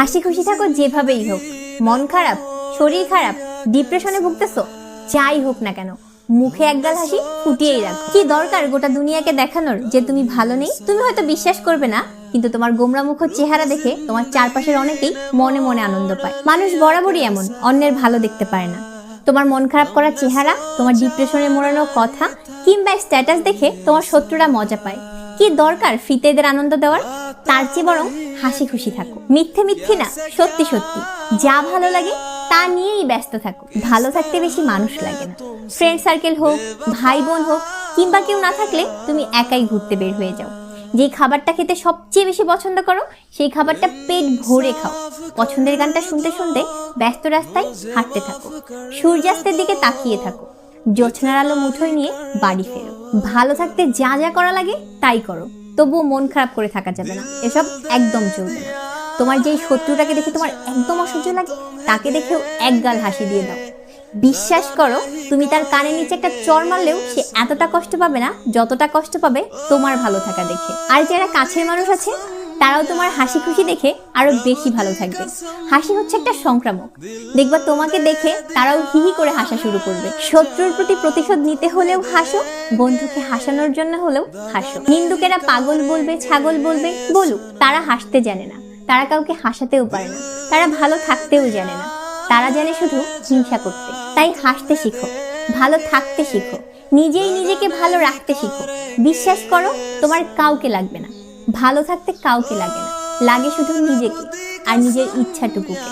হাসি খুশি থাকো যেভাবেই হোক। মন খারাপ, শরীর খারাপ ডিপ্রেশনে ভুগতেছো, যাই হোক না কেন, মুখে একগাল হাসি ফুটিয়েই রাখো। কি দরকার গোটা দুনিয়াকে দেখানোর যে তুমি ভালো নেই? তুমি হয়তো বিশ্বাস করবে না, কিন্তু তোমার গোমরা মুখ চেহারা দেখে তোমার চারপাশের অনেকেই মনে মনে আনন্দ পায়। মানুষ বরাবরই এমন, অন্যের ভালো দেখতে পারে না। তোমার মন খারাপ করা চেহারা, তোমার ডিপ্রেশনে মোড়ানো কথা কিংবা স্ট্যাটাস দেখে তোমার শত্রুরা মজা পায়। কি দরকার ফিতেদের আনন্দ দেওয়ার? তার চেয়ে বরং হাসি খুশি থাকো। মিথ্যে মিথ্যে না, সত্যি সত্যি। যা ভালো লাগে, তা নিয়েই ব্যস্ত থাকো। ভালো থাকতে বেশি মানুষ লাগে না। ফ্রেন্ড সার্কেল হোক, ভাই বোন হোক, কিংবা কেউ না থাকলে তুমি একাই ঘুরতে বের হয়ে যাও। যেই খাবারটা খেতে সবচেয়ে বেশি পছন্দ করো, সেই খাবারটা পেট ভরে খাও। পছন্দের গানটা শুনতে শুনতে ব্যস্ত রাস্তায় হাঁটতে থাকো। সূর্যাস্তের দিকে তাকিয়ে থাকো। জোছনার আলো মুঠোয় নিয়ে বাড়ি ফেরো। ভালো থাকতে যা যা করা লাগে তাই করো। তবুও মন খারাপ করে থাকা যাবে না। এসব একদম চলবে না। তোমার যেই শত্রুটাকে দেখে তোমার একদম অসহ্য লাগে, তাকে দেখেও একগাল হাসি দিয়ে দাও। বিশ্বাস করো, তুমি তার কানের নিচে একটা চর মারলেও সে এতটা কষ্ট পাবে না, যতটা কষ্ট পাবে তোমার ভালো থাকা দেখে। আর যারা কাছের মানুষ আছে তারাও তোমার হাসি খুশি দেখে আরও বেশি ভালো থাকবে। হাসি হচ্ছে একটা সংক্রামক। দেখবা তোমাকে দেখে তারাও হিহি করে হাসা শুরু করবে। শত্রুর প্রতি প্রতিশোধ নিতে হলেও হাসো, বন্ধুকে হাসানোর জন্য হলেও হাসো। নিন্দুকেরা পাগল বলবে, ছাগল বলবে, বলুক, তারা হাসতে জানে না। তারা কাউকে হাসাতেও পারে না। তারা ভালো থাকতেও জানে না। তারা জানে শুধু হিংসা করতে। তাই হাসতে শিখো, ভালো থাকতে শিখো। নিজেই নিজেকে ভালো রাখতে শিখো। বিশ্বাস করো, তোমার কাউকে লাগবে না। ভালো থাকতে কাউকে লাগে না। লাগে শুধু নিজেকে আর নিজের ইচ্ছাটুকুকে।